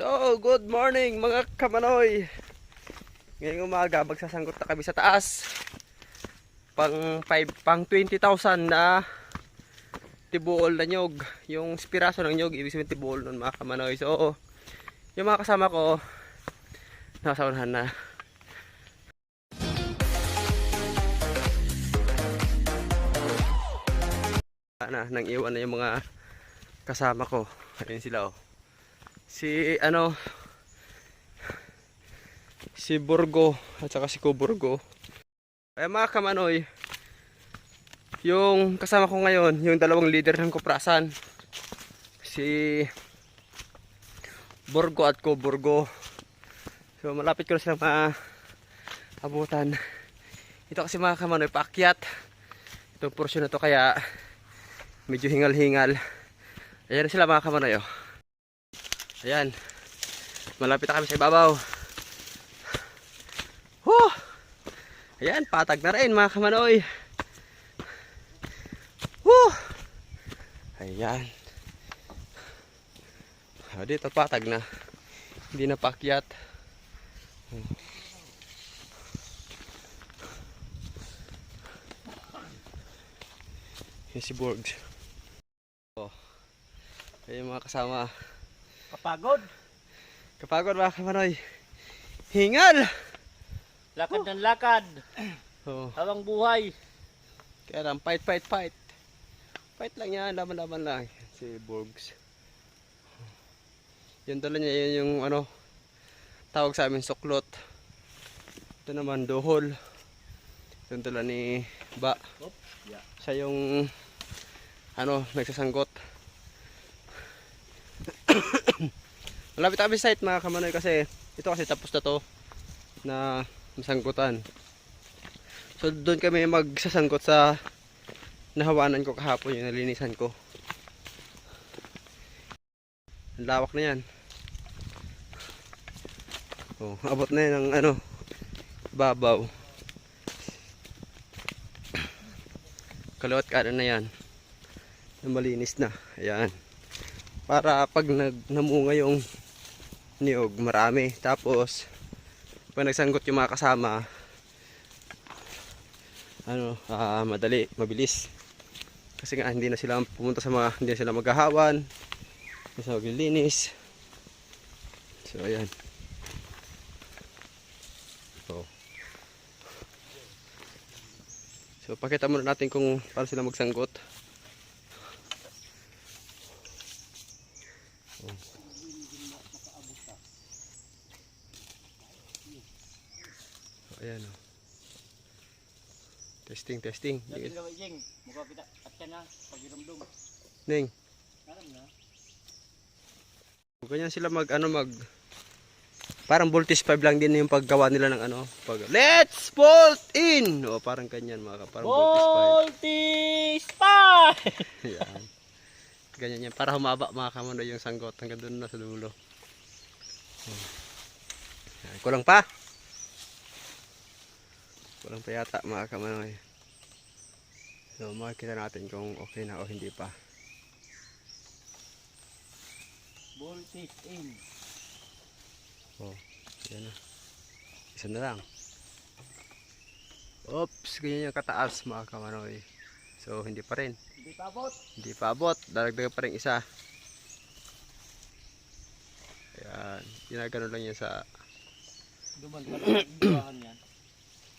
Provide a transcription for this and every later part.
So, good morning mga kamanoy. Ngayong umaga, magsasanggot na kami sa taas. Pang, 5, pang 20,000 na tibuol na nyog. Yung spiraso ng nyog, ibig sabihin tibuol nun mga kamanoy. So, yung mga kasama ko, nasa unahan na. na, nang iwan na yung mga kasama ko. Ayun sila oh. Si ano si Burgo at saka si Kuburgo. Ay mga kamanoy, yung kasama ko ngayon, yung dalawang leader ng Kuprasan, si Burgo at Kuburgo. So malapit ko na silang maabutan. Ito kasi mga kamanoy, paakyat. Itong portion na to kaya medyo hingal-hingal. Ayan sila mga kamanoy. Oh. Ayan. Malapit na kami sa ibabaw. Huh! Ayan, patag na rin mga kamanoy. Huh! Ayan. Ah, dito patag na. Hindi na pakyat. Yan si Borgs. Oh. Ayan mga kasama. Kapagod. Kapagod mga kamanoy. Hingal! Lakad ng lakad. Oh. Habang buhay. Kaya lang, fight, fight, fight. Fight lang yan, laman-laman lang. Si Borgs. Yung dala niya, yun yung ano, tawag sa amin suklot. Ito naman, dohol. Yung dala ni Ba. Siya yung, ano, nagsasanggot. Malapit kami site mga kamanoy kasi ito kasi tapos na to na masangkutan. So doon kami magsasangkot sa nahawanan ko kahapon yung nalinisan ko. Ang lawak na yan. Oh, abot na yan ng ano, babaw. Kaliwat kanan na yan. Na malinis na. Ayan. Para pag nag namunga yung niyog, marami. Tapos, pag nagsanggot yung mga kasama, ano, ah, madali, mabilis. Kasi nga hindi na sila pumunta sa mga, hindi na sila maghahawan, hindi sila maglilinis. So, ayan. So, so pakita muna natin kung paano sila magsanggot. Ayan o. Testing, testing. Dati ka Jing. Mukha kita. At ka na. Pagirumdum. Ning, Alam na. ganyan sila mag ano mag parang voltage 5 lang din yung paggawa nila ng ano pag let's bolt in o parang ganyan mga ka- parang voltage Voltis pa! 5 yan ganyan yan para humaba mga kamundo yung sanggot hanggang doon na sa dulo Hmm. yan, kulang pa kulang pa yata mga kamundo so makikita natin kung okay na o hindi pa Voltis in. Oh, yan na. Isa na lang. Oops, ganyan yung kataas mga kamanoy. So, hindi pa rin. Hindi tabot. Hindi pa abot. Daragdagan pa rin isa. Ayan. Ginagano lang yan sa Duman ka lang.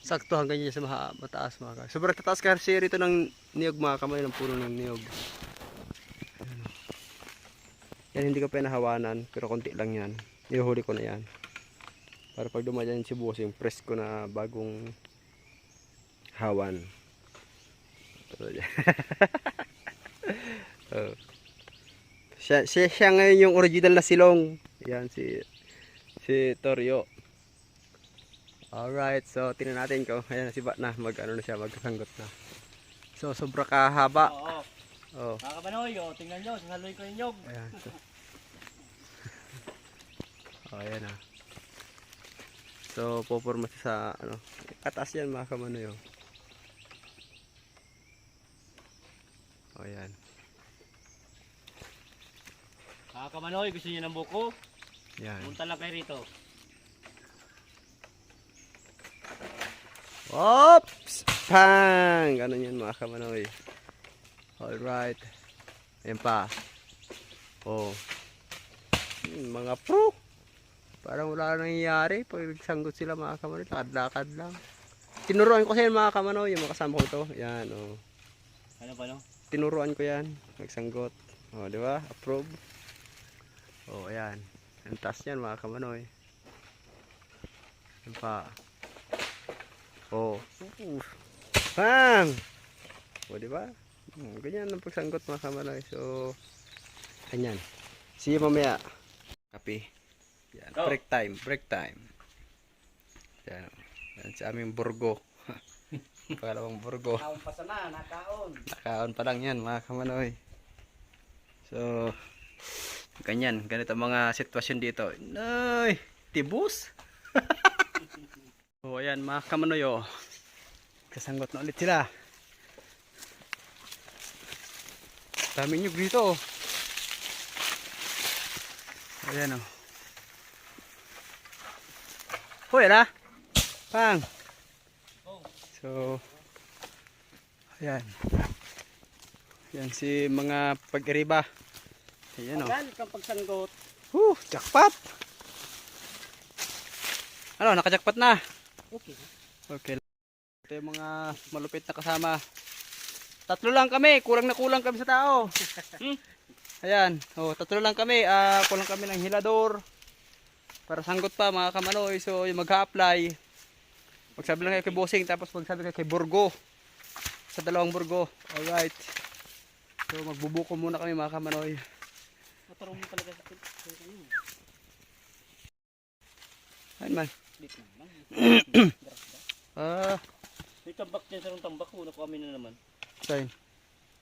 Sakto hanggang yan sa maha, mataas mga kamanoy. Sobrang tataas kasi rito ng niyog mga kamanoy. Ng puno ng niyog. Yan hindi ko pinahawanan. Pero konti lang yan. Ihuhuli ko na yan. Para pag dumadyan si Bossing, press ko na bagong hawan. oh. siya, siya, siya ngayon yung original na silong. Yan si si Torio. Alright, so tingnan natin ko. Ayan na si Bat na, mag ano na siya, magkasanggot na. So sobra kahaba. Oo. Oh. Mga kabanoy, oh, tingnan nyo. Sasaloy ko yung nyog. Ayan. So. Oh, ayan na. So, poporma siya sa, ano, atas yan mga kamanoy, oh. Oh, ayan. Mga kabanoy, gusto nyo ng buko? Yan. Punta lang kayo rito. Oops! Pang! Ganun yan mga kamanoy. Alright. Ayan pa. Oh. Hmm, mga pro. Parang wala nang nangyayari. Pag sanggot sila mga kamanoy, lakad-lakad lang. Tinuruan ko sila mga kamanoy, yung mga kasama ko to. Yan, oh. Ano pa no? Tinuruan ko yan. Magsanggot. Oh, di ba? Approve. Oh, ayan. Ang taas yan mga kamanoy. Yan pa. Oh. Uh. Bang! O, di ba? Hmm, ganyan ang pagsanggot mga kamanoy. So, ganyan. See you mamaya. Kape. Yan. Go. Break time. Break time. Yan. Yan sa aming burgo. Pangalawang burgo. Kaon pa sana, nakaon. Nakaon pa lang yan mga kamanoy. So, ganyan. Ganito mga sitwasyon dito. Nay, tibus. So, ayan mga kamanoy oh. Kasanggot na ulit sila. Dami nyo dito oh. Ayan oh. Hoy, ala. Pang. Oh. So, ayan. Yan si mga pag-iriba. Ayan o. Tagal kang pagsanggot. Whew, jackpot! Ano, naka-jackpot na. Okay. Okay. Ito yung mga malupit na kasama. Tatlo lang kami, kulang na kulang kami sa tao. Hmm? Ayan, oh, tatlo lang kami, ah, kulang kami ng hilador. Para sanggot pa mga kamanoy, so yung mag-apply. Magsabi lang kayo kay Bossing, tapos magsabi kayo kay Burgo. Sa dalawang Burgo. Alright. So magbubuko muna kami mga kamanoy. Matarong mo talaga sa kanya. Ayun man. Lit naman. Ah, May tambak dyan sa rong tambak ko. Naku kami na naman. sign.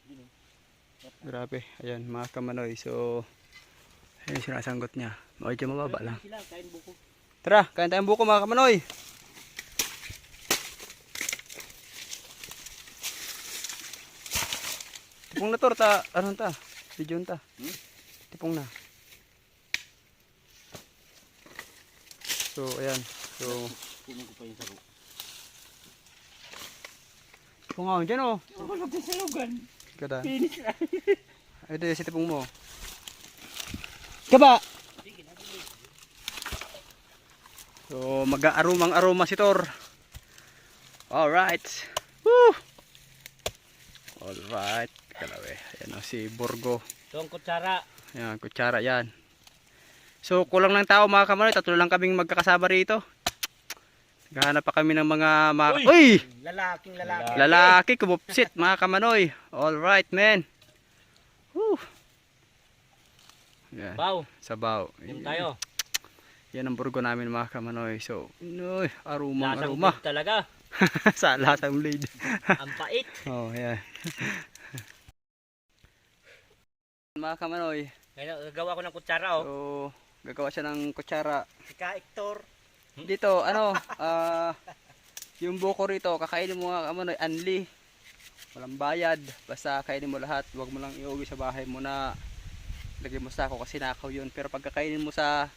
Yun, oh. Grabe. Ayan, mga kamanoy. So, ayun sinasanggot niya. Medyo mababa lang. Sila, kain buko. Tara, kain tayong buko mga kamanoy. Tipong na to, ta, ano ta? Video ta. Hmm? Tipong na. So, ayan. So, Kunin ko pa yung saro. tipong nga, dyan oh. Wala din sa lugan. Kada. Finish na. Ito si tipong mo. Kaba! So, mag-aarumang aroma si Tor. Alright. Woo! Alright. Kalawe. Ayan o, si Burgo. Ito ang kutsara. Ayan, kutsara yan. So, kulang ng tao mga kamanoy. Tatlo lang kaming magkakasama rito. Naghahanap pa kami ng mga... mga... Uy! Uy! Lalaking lalaki. Lalaki, kumupsit mga kamanoy. Alright, man. Woo! Yan, Baw, sabaw. yun tayo. Yan ang burgo namin mga kamanoy. So, uy, arumang Lasang aruma. talaga. Sa lasang blade. Ang pait. oh, yan. mga kamanoy. Ngayon, gagawa ko ng kutsara oh. So, gagawa siya ng kutsara. Si Ka Hector. Dito, ano, ah, yung buko rito, kakainin mo mga kamanoy, anli. Walang bayad. Basta kainin mo lahat. Huwag mo lang iuwi sa bahay mo na lagay mo sa ako kasi nakaw yun. Pero pag kakainin mo sa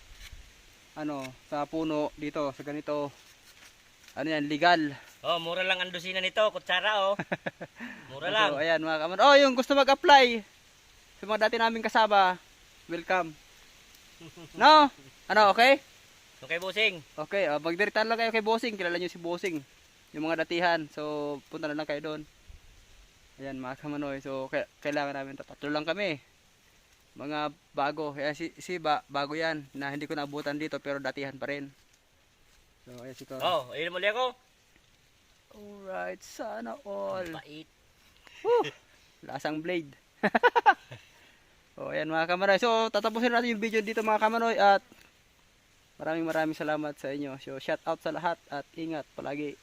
ano, sa puno dito, sa ganito, ano yan, legal. Oh, mura lang ang dosina nito, kutsara oh. Mura lang. So, ayan mga kamanoy. Oh, yung gusto mag-apply sa mga dati naming kasama, welcome. No? Ano, okay? Okay, busing. Okay, uh, magdiritan lang kayo kay Bossing. Kilala niyo si Bossing. Yung mga datihan. So, punta na lang kayo doon. Ayan, mga kamanoy. So, kailangan namin. Tatlo lang kami. Mga bago. Ayan, si, si ba, bago yan. Na hindi ko naabutan dito, pero datihan pa rin. So, ayan si Cor. Oh, ayun muli ako. Alright, sana all. Pait. Woo! Lasang blade. so, ayan mga kamanoy. So, tatapusin natin yung video dito mga kamanoy. At maraming maraming salamat sa inyo. So, shout out sa lahat at ingat palagi.